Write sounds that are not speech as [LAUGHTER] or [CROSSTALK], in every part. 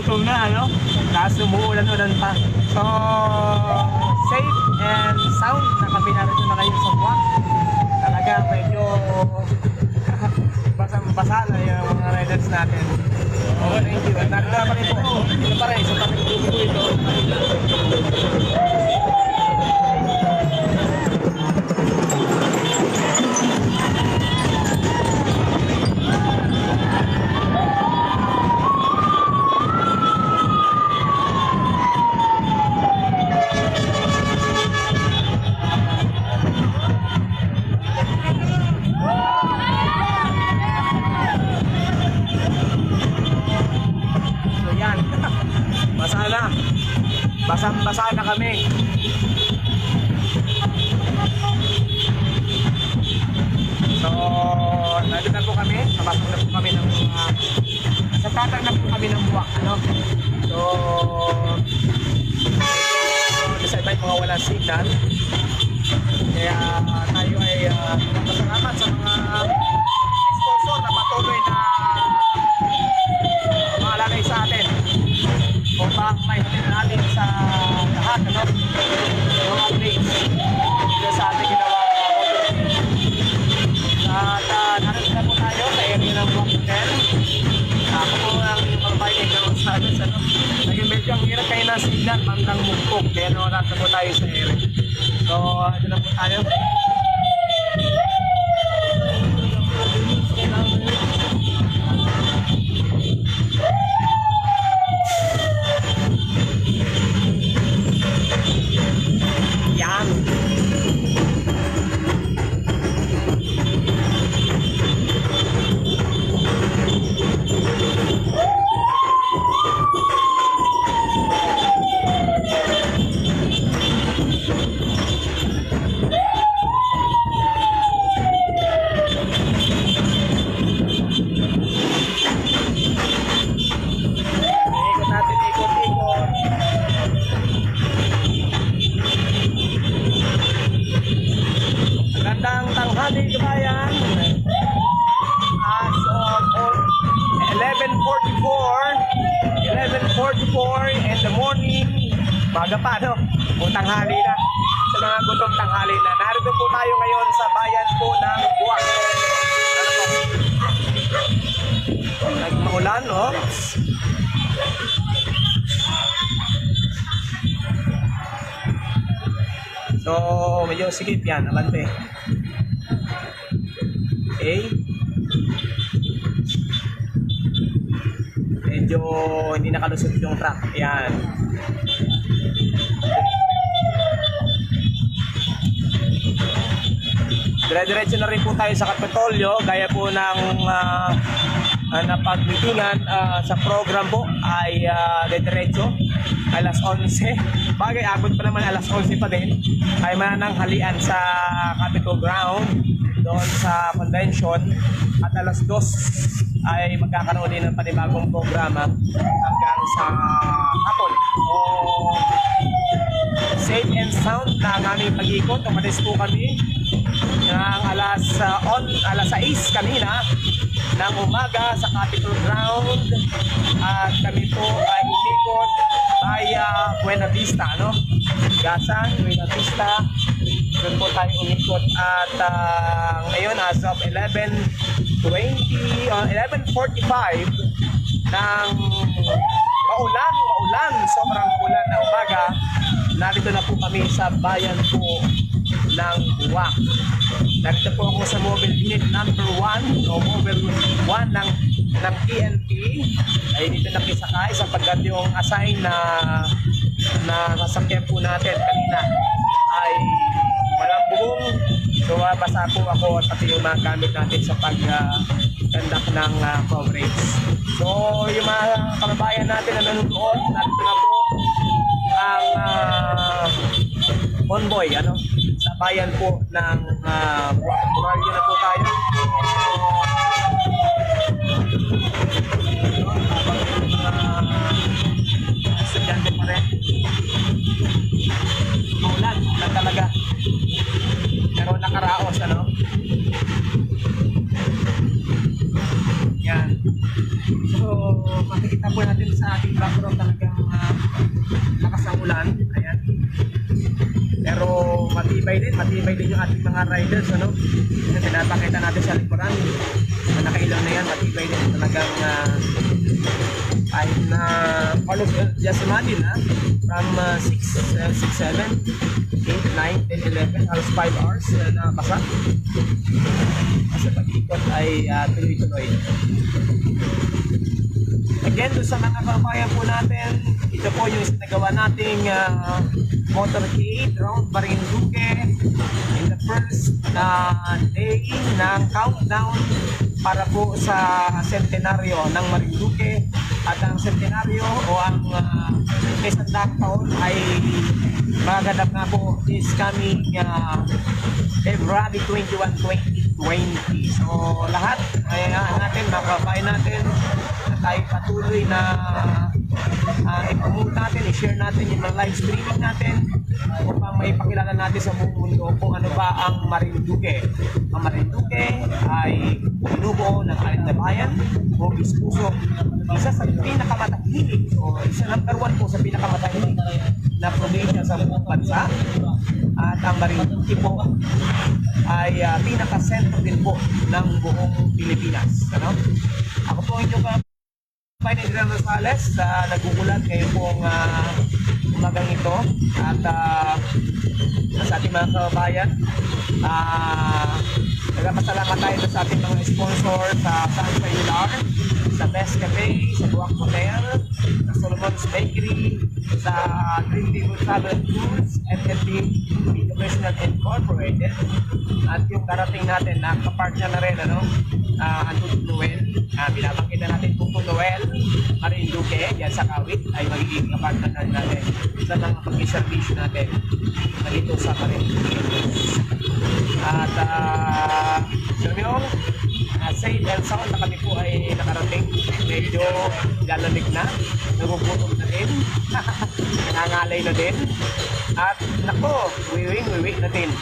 Magutom na, ano? Tapos umuulan-ulan pa. So, safe and sound na kami narito na ngayon sa buwan. Talaga, medyo [LAUGHS] basang-basa na yung mga riders natin. Okay, thank you. Narito pa rin po. Ito pa rin, pa rin po ito. Ano? So, medyo sa iba mga walang signal. Kaya tayo ay uh, pasalamat sa mga sponsor na patuloy na na po tayo sa area so ito na po tayo pa no, o tanghali na. Sa mga gutom tanghali na. Narito po tayo ngayon sa bayan po ng Buwak. Ano po? Nagmaulan, oh. So, medyo sikip yan, abante. Okay. Medyo hindi nakalusot yung truck. Yan. Dire-diretso na rin po tayo sa Kapitolyo, gaya po ng uh, uh, ah, sa program po ay uh, diretso alas 11. Bagay, abot pa naman alas 11 pa din. Ay manananghalian sa Capitol Ground doon sa convention at alas 2 ay magkakaroon din ng panibagong programa hanggang sa hapon. So, safe and sound na ang aming pag-ikot. Umalis po kami ng alas uh, on alas 6 kanina ng umaga sa Capitol Ground. At kami po ay umikot via Buena Vista no Gasan, Buena Vista. Doon po tayo umikot at uh, ngayon as of 11.20 uh, 11.45 ng maulan, maulan, sobrang ulan na umaga. Narito na po kami sa bayan po ng Buwak. Narito po ako sa mobile unit number 1 o mobile 1 ng ng PNP ay dito nakisakay sapagkat yung assign na na sasakyan po natin kanina ay walang buong so uh, basa po ako at pati yung mga gamit natin sa pag uh, ng uh, coverage. So yung mga kababayan natin na nanonood narito na po ang uh, convoy ano? sa bayan po ng uh, Mario na po tayo. Estudyante pa rin. Ulan na. Pero nakaraos, ano? Yan. So, makikita po natin sa ating background talagang ah, uh, lakas. Ayan. Pero matibay din, matibay din yung ating mga riders, ano? Kasi pinapakita natin sa likuran. Na nakailang na yan, matibay din talagang uh, kahit na Carlos, just imagine, ha? From uh, 6, uh, 6, 7, 8, 9, 10, 11, halos 5 hours uh, na basa. Kasi pag-ikot ay uh, tuloy-tuloy. Again, doon sa mga kabayan po natin, ito po yung sinagawa nating uh, motorcade round Marinduque in the first na day ng countdown para po sa centenaryo ng Marinduque at ang centenaryo o ang uh, isang taon ay magaganap nga po is coming uh, February 21, 2020. So lahat ay uh, natin, mga kabayan natin, na tayo patuloy na uh, i-promote natin, i-share natin yung mga live streaming natin upang may pakilala natin sa buong mundo kung ano ba ang Marinduque. Ang Marinduque ay binubuo ng alit na bayan, Bogis Puso, isa sa pinakamatahimik o isa number one po sa pinakamatahimik na probinsya sa buong bansa. At ang Marinduque po ay uh, pinaka-sentro din po ng buong Pilipinas. Ano? Ako po ang inyong ka- Kapay ni Adrian Rosales. Sa nagugulat ngayon pong uh, umagang ito. At uh, sa ating mga kababayan uh, nagpapasalamat tayo sa ating mga sponsor sa San Pilar sa Best Cafe, sa Buwak Hotel sa Solomon's Bakery sa Green Table Travel Tours FNB International Incorporated. At yung darating natin na kapartner na rin ano? Uh, Anton Noel. Uh, binabangkita natin kung Noel. Marinduque yan sa Kawit ay magiging kapartner na rin natin sa mga pag-servisyo natin. Na dito sa Marinduque at uh, Sir Myong uh, safe and sound na kami po ay nakarating medyo lalamig na nagugutom na din [LAUGHS] nangangalay na din at nako wiwing wiwi na din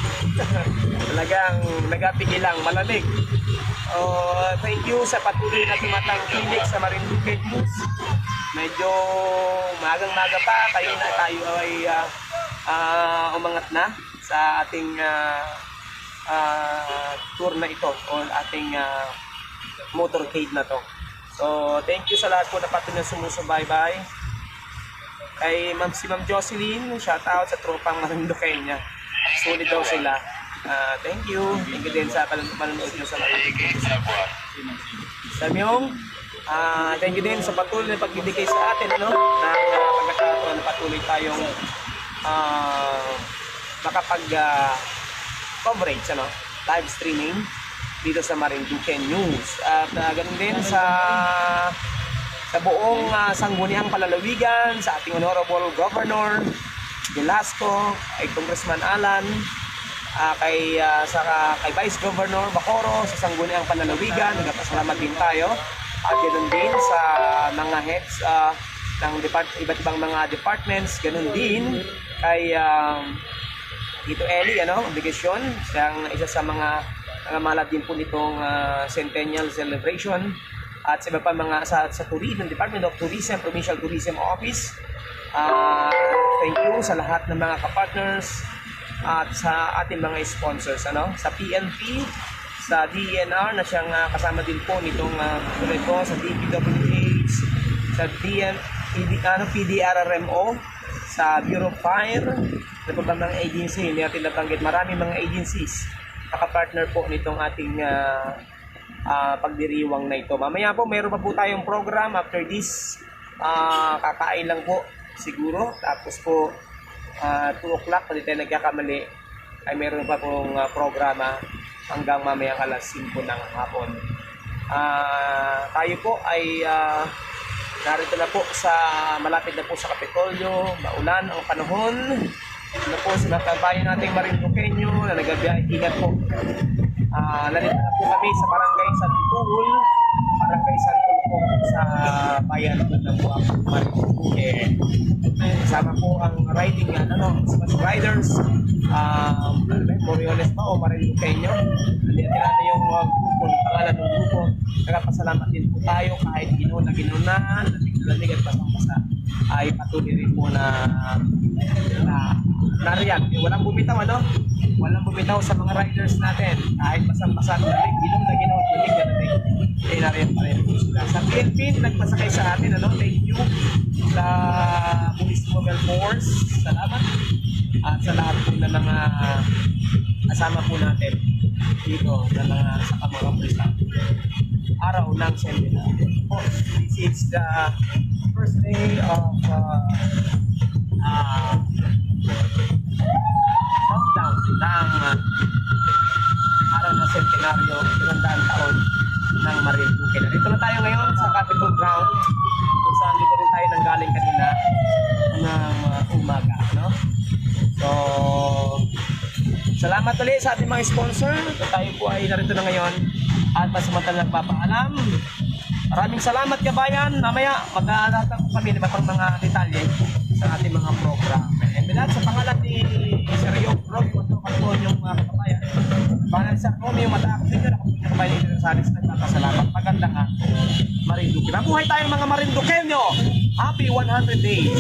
[LAUGHS] talagang nagapigil lang malamig Oh, thank you sa patuloy na tumatangkilik sa Marinduque News. Medyo magang-maga pa, kayo na tayo ay ah, ah, umangat na sa ating ah, ah, tour na ito o ating ah, motorcade na to. So, thank you sa lahat po na patuloy na sumusubaybay. Kay Ma'am si Ma'am Jocelyn, shout out sa tropang Marinduque niya. Solid daw sila. Ah, thank you. Thank you din sa pan- panonood nyo sa. Sabi yung, ah, thank you din sa patuloy na pagbibigay sa atin, ano, na uh, pagkakataon na patuloy tayong ah, makapag ah, coverage, ano, live streaming dito sa Marinduque News. At uh, ganun din sa sa buong ah, sangguniang palalawigan, sa ating Honorable Governor Velasco, kay Congressman Alan, ah, kay ah, sa kay Vice Governor Bacoro sa sangguniang panlalawigan. Nagpasalamat din tayo. At ganoon din sa mga heads ah, ng depart iba't ibang mga departments. Ganoon din kay um, Tito Eli ano obligasyon siyang isa sa mga nangamalad din po nitong ah, centennial celebration. At sa iba pa mga sa, sa tourism Department of Tourism Provincial Tourism Office. Ah, thank you sa lahat ng mga kapartners at sa ating mga sponsors ano. Sa PNP sa DNR na siyang ah, kasama din po nitong uh, ko sa DPWH sa DN PD, ano, PDRRMO sa Bureau of Fire na po mga agency hindi natin nabanggit maraming mga agencies. Nakapartner po nitong ating ah, ah, pagdiriwang na ito. Mamaya po mayroon pa po tayong program after this. Ah, kakain lang po siguro. Tapos po uh, 2 o'clock di tayo nagkakamali ay meron pa pong ah, programa hanggang mamayang alas 5 ng hapon. Ah, tayo po ay ah, narito na po sa malapit na po sa Kapitolyo, maulan ang panahon. Ano po sa mga kabayan nating Marinduqueño na nagabiyahe, ingat po. Ah, narito na po kami sa Barangay San Tugul, Barangay San Tugul po sa bayan ng Buwak, Marinduque. Kasama po ang riding yan, ano, Smash Riders, um, Moriones pa o Marinduqueño. Hindi natin yung uh, grupo, yung pangalan ng grupo. nagpasalamat din po tayo kahit ginoon na ginuna, natig at pasang-pasa ay patuloy rin po na na nariyan. Walang bumitaw ano? Walang bumitaw sa mga riders natin. Kahit basang-basa, natig, ginom na ginom, natig na. PNP, nagpasakay sa atin, ano? Thank you sa Police Mobile Force. Salamat. At sa lahat po na mga kasama po natin dito na mga sa mga pulis araw ng Centenary. Oh, this is the first day of uh, uh, countdown ng uh, araw ng Centenaryo, ilang taon ng Marinduque. Dito na tayo ngayon sa Capitol Ground kung saan dito rin tayo nanggaling kanina ng uh, umaga. No? So, Salamat ulit sa ating mga sponsor. Tayo po ay narito na ngayon at pasamantala nagpapaalam. Maraming salamat kabayan. Mamaya mag-aalatang po kami ng ibang mga detalye sa ating mga program. And with that, sa pangalan ni Sir Rio Rob, po yung mga kabayan. Pangalan sa Romeo Mataak, sige na po yung kabayan ni Gonzales. Nagpapasalamat. Magandang hapon. Marinduque. Mabuhay tayong mga Marinduqueño. Happy 100 days.